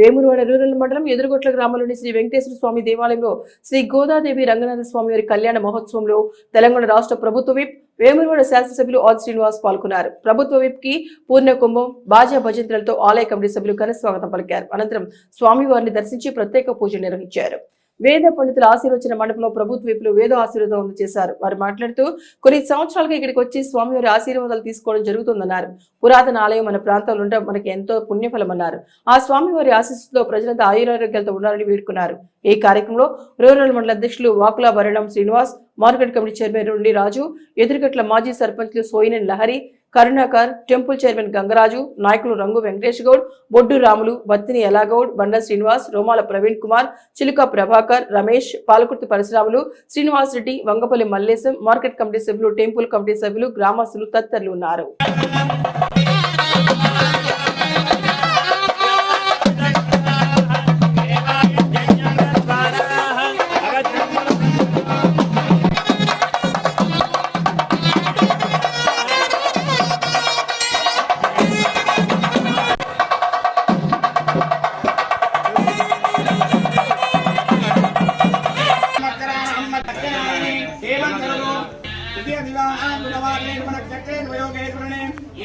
Vemulawada rural మండలం ఎదురుగొట్ల గ్రామంలోని శ్రీ వెంకటేశ్వర స్వామి దేవాలయంలో శ్రీ గోదాదేవి రంగనాథ స్వామి వారి కళ్యాణ మహోత్సవంలో తెలంగాణ రాష్ట్ర ప్రభుత్వ విప్ వేములవాడ శాసనసభ్యులు ఆది శ్రీనివాస్ పాల్గొన్నారు. ప్రభుత్వ విప్కి పూర్ణ కుంభం బాజా భజంతులతో ఆలయ కమిటీ సభ్యులు ఘన స్వాగతం పలికారు. అనంతరం స్వామివారిని దర్శించి ప్రత్యేక పూజ నిర్వహించారు. వేద పండితుల ఆశీర్వచన మండపంలో ప్రభుత్వ విపులు వేద ఆశీర్వాదం అందజేశారు. వారు మాట్లాడుతూ కొన్ని సంవత్సరాలుగా ఇక్కడికి వచ్చి స్వామివారి ఆశీర్వాదాలు తీసుకోవడం జరుగుతుందన్నారు. పురాతన ఆలయం మన ప్రాంతంలో ఉండడం మనకి ఎంతో పుణ్యఫలమన్నారు. ఆ స్వామివారి ఆశీస్సుతో ప్రజలంతా ఆయురారోగ్యాలతో ఉండాలని వేడుకున్నారు. ఈ కార్యక్రమంలో రూరల్ మండల అధ్యక్షులు Vakula Bharanam Srinivas market committee chairman నుండి రాజు ఎదురుగట్ల మాజీ సర్పంచ్లు సోయినన్ లహరి కరుణాకర్ టెంపుల్ చైర్మన్ గంగరాజు నాయకులు రంగు వెంకటేష్ గౌడ్ బొడ్డు రాములు బత్తిని ఎలాగౌడ్ బండ శ్రీనివాస్ రోమాల ప్రవీణ్ కుమార్ చిలుక ప్రభాకర్ రమేష్ పాలకుర్తి పరశురాములు శ్రీనివాస్ రెడ్డి వంగపల్లి మల్లేశం మార్కెట్ కమిటీ సభ్యులు టెంపుల్ కమిటీ సభ్యులు గ్రామస్తులు తదితరులు ఉన్నారు.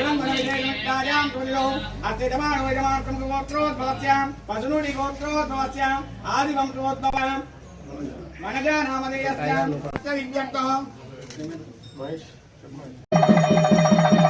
శ్రీమాన్ భవా బ్రహ్మరాజర్భవా ఆయురాజర్భవా ఇమే దుగం దేవశ్చత్రే బ్రహ్మరాజే శ్రవణాయ గుణమహే రవేంగావాన్ గావగావాజ వకుణ్యమానే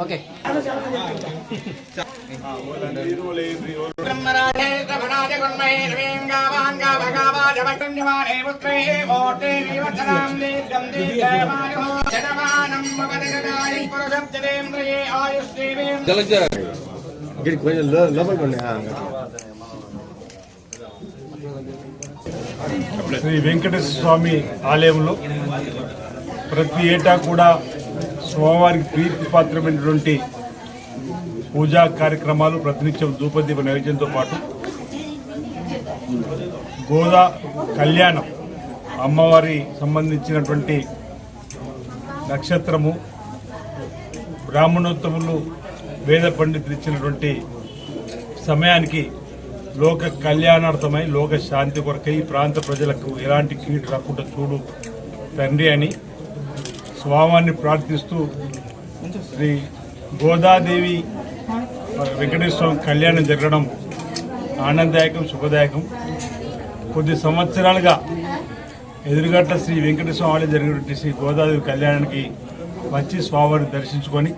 ఓకే. మమదగదాయి కొంచెం లోపలికి శ్రీ వెంకటేశ్వర స్వామి ఆలయంలో ప్రతి ఏటా కూడా స్వామివారికి ప్రీతిపాత్రమైనటువంటి పూజా కార్యక్రమాలు ప్రతినిత్యం ధూపదీప నైవేద్యంతో పాటు గోదా కళ్యాణం అమ్మవారి సంబంధించినటువంటి నక్షత్రము బ్రాహ్మణోత్తములు వేద పండితులు ఇచ్చినటువంటి సమయానికి లోక కళ్యాణార్థమై లోక శాంతి కొరకై ప్రాంత ప్రజలకు ఎలాంటి కీడు రాకుండా చూడు తండ్రి అని స్వామాన్ని ప్రార్థిస్తూ శ్రీ గోదాదేవి వెంకటేశ్వర కళ్యాణం జరగడం ఆనందదాయకం శుభదాయకం. కొద్ది సంవత్సరాలుగా ఎదురుగట్ల శ్రీ వెంకటేశ్వర ఆలయం జరిగినటువంటి శ్రీ గోదాదేవి కళ్యాణానికి వచ్చి స్వామివారిని దర్శించుకొని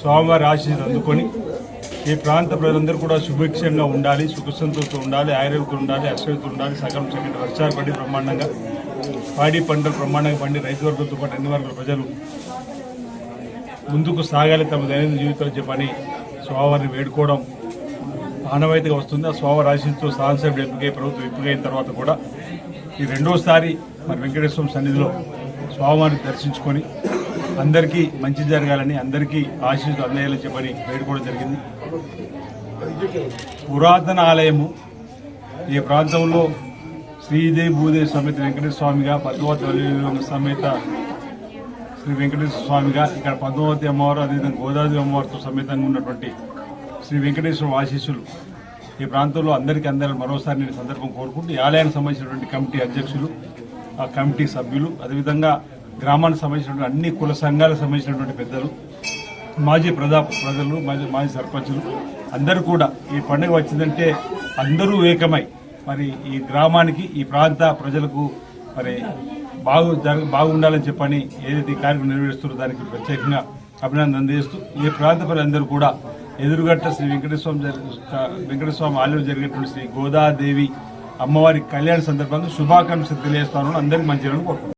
స్వామివారి ఆశీస్సులు అందుకొని ఈ ప్రాంత ప్రజలందరూ కూడా సుభిక్షంగా ఉండాలి సుఖ సంతోషం ఉండాలి ఆయుర్వేదం ఉండాలి అశ్వతో ఉండాలి సగం చక్కటి వర్షాలు పడి బ్రహ్మాండంగా పాడి పంటలు ప్రమాణంగా పండి రైతు వర్గంతో పాటు అన్ని వర్గాల ప్రజలు ముందుకు సాగాలి తమ దైనందిన జీవితాలు చెప్పని స్వామివారిని వేడుకోవడం ఆనవాయితీగా వస్తుంది. ఆ స్వామివారి ఆశిస్తూ సాంసభ్యుడు ఎంపికై ప్రభుత్వం ఎంపికైన తర్వాత కూడా ఈ రెండోసారి మరి వెంకటేశ్వర సన్నిధిలో స్వామివారిని దర్శించుకొని అందరికీ మంచి జరగాలని అందరికీ ఆశీస్సులు అందేయాలని చెప్పని వేడుకోవడం జరిగింది. పురాతన ఆలయము ఈ ప్రాంతంలో శ్రీదేవి భూదేవి సమేత వెంకటేశ్వర స్వామిగా పద్మావతి సమేత శ్రీ వెంకటేశ్వర స్వామిగా ఇక్కడ పద్మావతి అమ్మవారు అదేవిధంగా గోదావరి అమ్మవారితో సమేతంగా ఉన్నటువంటి శ్రీ వెంకటేశ్వర ఆశీస్సులు ఈ ప్రాంతంలో అందరికీ అందాలని మరోసారి నేను సందర్భం కోరుకుంటూ ఈ ఆలయానికి సంబంధించినటువంటి కమిటీ అధ్యక్షులు ఆ కమిటీ సభ్యులు అదేవిధంగా గ్రామానికి సంబంధించినటువంటి అన్ని కుల సంఘాలకు సంబంధించినటువంటి పెద్దలు మాజీ ప్రజా ప్రజలు మాజీ మాజీ సర్పంచులు అందరూ కూడా ఈ పండుగ వచ్చిందంటే అందరూ ఏకమై మరి ఈ గ్రామానికి ఈ ప్రాంత ప్రజలకు మరి బాగు జరగ బాగుండాలని చెప్పని ఏదైతే ఈ కార్యక్రమం నెరవేరుస్తారో దానికి ప్రత్యేకంగా అభినందన అందజేస్తూ ఈ ప్రాంత ప్రజలందరూ కూడా ఎదురుగట్ట శ్రీ వెంకటేశ్వరం వెంకటేశ్వర ఆలయం ఆలయంలో జరిగేటువంటి శ్రీ గోదాదేవి అమ్మవారి కళ్యాణ సందర్భంగా శుభాకాంక్షలు తెలియజేస్తాను. అందరికీ మంచి కోరుకుంటున్నాను